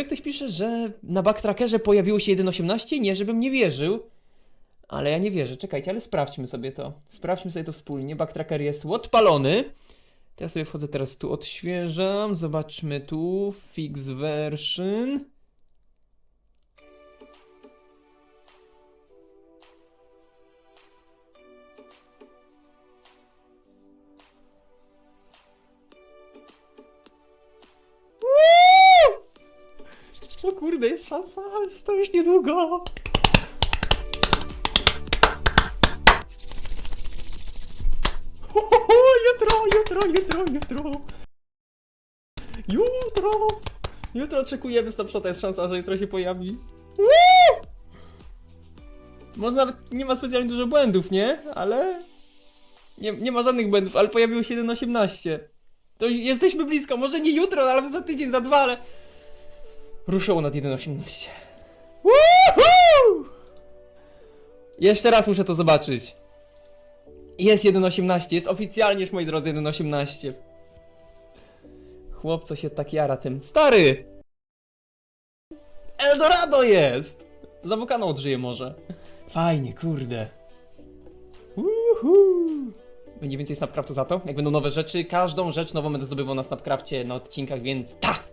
ogóle ktoś pisze, że na backtrackerze pojawiło się 1.18? Nie, żebym nie wierzył. Ale ja nie wierzę. Czekajcie, ale sprawdźmy sobie to. Sprawdźmy sobie to wspólnie. Backtracker jest odpalony. Ja sobie wchodzę teraz tu, odświeżam. Zobaczmy tu. Fix version. O kurde, jest szansa, to już niedługo. Ho, ho, Jutro, jutro, jutro, jutro. Jutro. Jutro oczekujemy snapshota, jest szansa, że jutro się pojawi. Woo! Może nawet nie ma specjalnie dużo błędów, nie? Ale... Nie, nie ma żadnych błędów, ale pojawiło się 1.18. To jesteśmy blisko, może nie jutro, ale za tydzień, za dwa, ale... Ruszyło nad 1.18. Woohoo! Jeszcze raz muszę to zobaczyć. Jest 1.18, jest oficjalnie już moi drodzy 1.18. Chłop, co się tak jara tym. Stary! Eldorado jest! Zawokano odżyje może. Fajnie, kurde. Uhu. Będzie więcej Snapcrafta za to? Jak będą nowe rzeczy, każdą rzecz nową będę zdobywał na Snapcrafcie na odcinkach, więc tak!